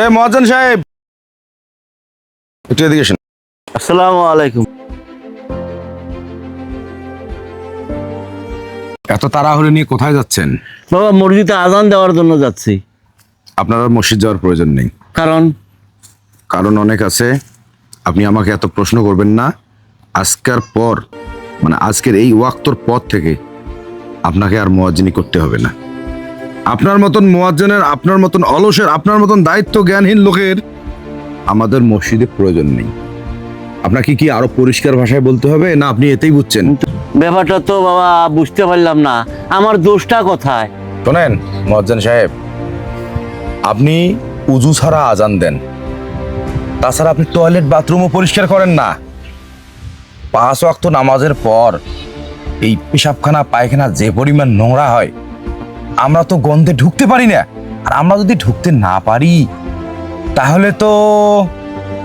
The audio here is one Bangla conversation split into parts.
এ মহাজন সাহেব। একটু এদিকে আসেন আসসালামু আলাইকুম। এত তাড়াহুড়ো নিয়ে কোথায় যাচ্ছেন? বাবা মসজিদে আজান দেওয়ার জন্য যাচ্ছি। আপনার আর মসজিদ যাওয়ার প্রয়োজন নেই। কারণ? কারণ অনেক আছে। আপনি আমাকে এত প্রশ্ন করবেন না। আজকের পর মানে আজকের এই ওয়াক্তর পর থেকে আপনাকে আর মোয়াজ্জিনি করতে হবে না। আপনার মতন মোয়াজ্জনের আপনার মতন অলসের আপনার মতন দায়িত্ব জ্ঞানহীন লোকের আমাদের মসজিদে প্রয়োজন নেই। আপনাকে কি আরও পরিষ্কার ভাষায় বলতে হবে? না আপনি এতেই বুঝছেন। ব্যাপারটা তো বাবা বুঝতে পারলাম না। আমার দোষটা কোথায়? শোনেন মজ্জান সাহেব আপনি উজু ছাড়া আজান দেন। তাছাড়া আপনি টয়লেট বাথরুমও পরিষ্কার করেন না। পাঁচ ওয়াক্ত নামাজের পর এই পেশাবখানা পায়খানা যে পরিমাণ নোংরা হয় আমরা তো গন্ধে ঢুকতে পারি না। আর আমরা যদি ঢুকতে না পারি, তাহলে তো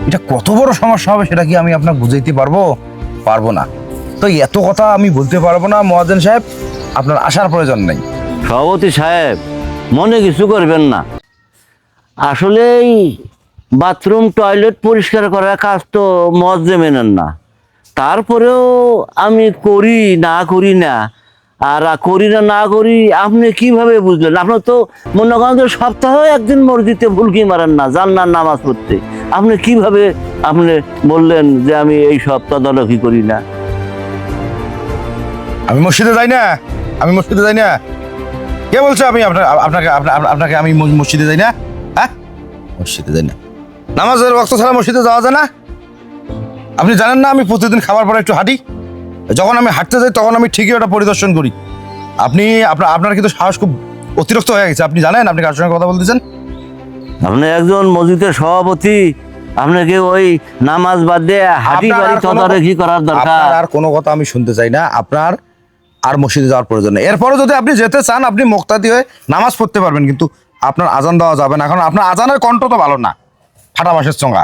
এটা কত বড় সমস্যা হবে সেটা কি আমি আপনাকে বুঝাইতে পারব? পারব না। তো এত কথা আমি বলতে পারব না, মহাজন সাহেব। আপনার আসার প্রয়োজন নেই। সভাপতি সাহেব, মনে কিছু করবেন না। আসলে বাথরুম, টয়লেট পরিষ্কার করার কাজ তো মজ্জে মেনেন না। তারপরেও আমি করি, না করি না আর করি না না করি, আপনি কীভাবে বুঝলেন? আপনার তো মনে করেন সপ্তাহে একদিন মসজিদে ভুলকি মারেন না যান না নামাজ পড়তে। আপনি কীভাবে আপনি বললেন যে আমি এই সব তদারকি করি না? আমি মসজিদে যাই না, আমি মসজিদে যাই না। কে বলছে আমি আপনাকে, আপনা- আপনা- আপনাকে আমি মসজিদে যাই না? হ্যাঁ? মসজিদে যাই না। নামাজের রক্ত ছাড়া মসজিদে যাওয়া যায় না? আপনি জানেন না আমি প্রতিদিন খাবার পরে একটু হাঁটি? যখন আমি হাঁটতে যাই তখন আমি ঠিকই ওটা পরিদর্শন করি। আপনি আপনার আপনার কিন্তু সাহস খুব অতিরিক্ত হয়ে গেছে। আপনি জানেন আপনি কার সঙ্গে কথা বলতেছেন? আপনি একজন মসজিদের সভাপতি আপনাকে ওই নামাজ বাদ দিয়ে বাড়ি তদারকি করার দরকার। আর কোনো কথা আমি শুনতে চাই না। আপনার আর মসজিদে যাওয়ার প্রয়োজন নেই। এরপরে যদি আপনি যেতে চান আপনি মোক্তাদি হয়ে নামাজ পড়তে পারবেন কিন্তু আপনার আজান দেওয়া যাবে না। এখন আপনার আজানের কণ্ঠ তো ভালো না ফাটা মাসের চঙ্গা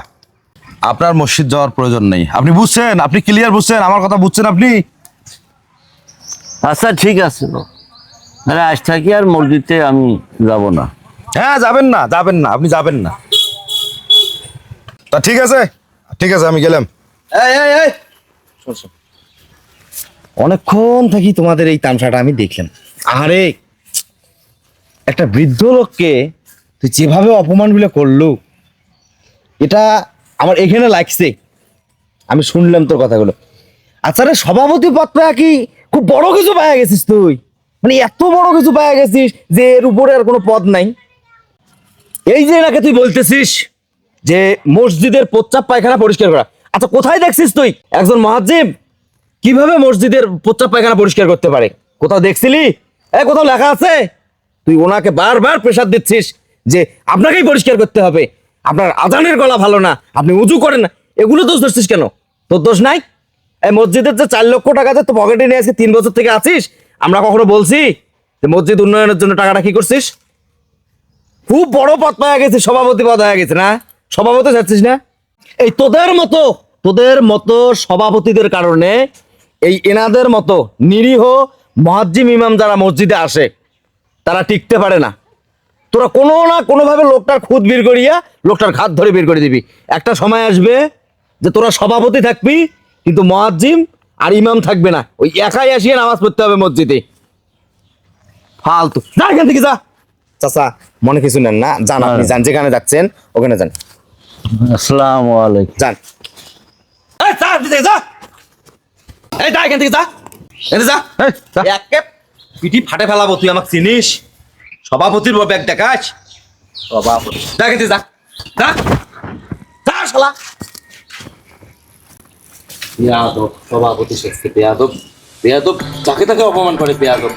আপনার মসজিদ যাওয়ার প্রয়োজন নেই। আপনি বুঝছেন? আপনি ক্লিয়ার বুঝছেন? আমার কথা বুঝছেন আপনি? আচ্ছা ঠিক আছে। মানে আজ থাকি আর মসজিদে আমি যাব না। হ্যাঁ যাবেন না যাবেন না আপনি যাবেন না। তা ঠিক আছে? ঠিক আছে আমি গেলাম। এই এই এই! শোন, শোন। অনেকক্ষণ থাকি তোমাদের এই তামসাটা আমি দেখলাম। আরে একটা বৃদ্ধ লোককে তুই যেভাবে অপমানগুলো করল এটা আমার এখানে লাগছে। আমি শুনলাম তোর কথাগুলো। আচ্ছা রে, সভাপতি পদটা কি খুব বড় কিছু পাওয়া গেছিস তুই? মানে এত বড় কিছু পাওয়া গেছিস যে এর উপরে আর কোনো পদ নাই। এই যে এনাকে তুই বলতেছিস যে মসজিদের প্রচ্চাপ পায়খানা পরিষ্কার করা। আচ্ছা কোথায় দেখছিস তুই? একজন মহাজিব? কীভাবে মসজিদের প্রচ্চাপ পায়খানা পরিষ্কার করতে পারে? কোথাও দেখছিলি? এ, কোথাও লেখা আছে? তুই ওনাকে বারবার প্রেসার দিচ্ছিস যে আপনাকেই পরিষ্কার করতে হবে। আপনার আজানের গলা ভালো না, আপনি উঁচু করেন না। এগুলো দোষ ধরছিস কেন? তোর দোষ নাই? এই মসজিদের যে চার লক্ষ টাকা যে তো পকেটে নিয়ে আজকে তিন বছর থেকে আছিস, আমরা কখনো বলছি যে মসজিদ উন্নয়নের জন্য টাকাটা কি করছিস? খুব বড় পদ পাওয়া গেছে, সভাপতি পদ হয়ে গেছে না? সভাপতি যাচ্ছিস না? এই তোদের মতো তোদের মতো সভাপতিদের কারণে, এই এনাদের মতো নিরীহ মহাজ্জিম ইমাম যারা মসজিদে আসে, তারা টিকতে পারে না। তোরা কোনো না কোনোভাবে লোকটার খুদ বের করিয়া লোকটার ঘাত ধরে বের করে দিবি। একটা সময় আসবে যে তোরা সভাপতি থাকবি কিন্তু মহাজ্জিম আর ইমাম থাকবে না। ওই একাই আসিয়ে নামাজ পড়তে হবে মসজিদে। ফালতু। যা এখান থেকে যা। চাচা মনে কিছু নেন না? যান আপনি যান যেখানে যাচ্ছেন ওখানে যান। আসসালামু আলাইকুম। যান। এই যা এখান থেকে যা। এই যা এখান থেকে যা। এখানে। একে পিঠি ফাটে ফেলাবো তুই আমাকে চিনিস? সভাপতির ব্যাগ দেখাস? সভাপতি। যা এখান যা। যা। যা শালা। বেয়াদব সভাপতি শেষ বেয়াদব। বেয়াদব যাকে তাকে অপমান করে বেয়াদব।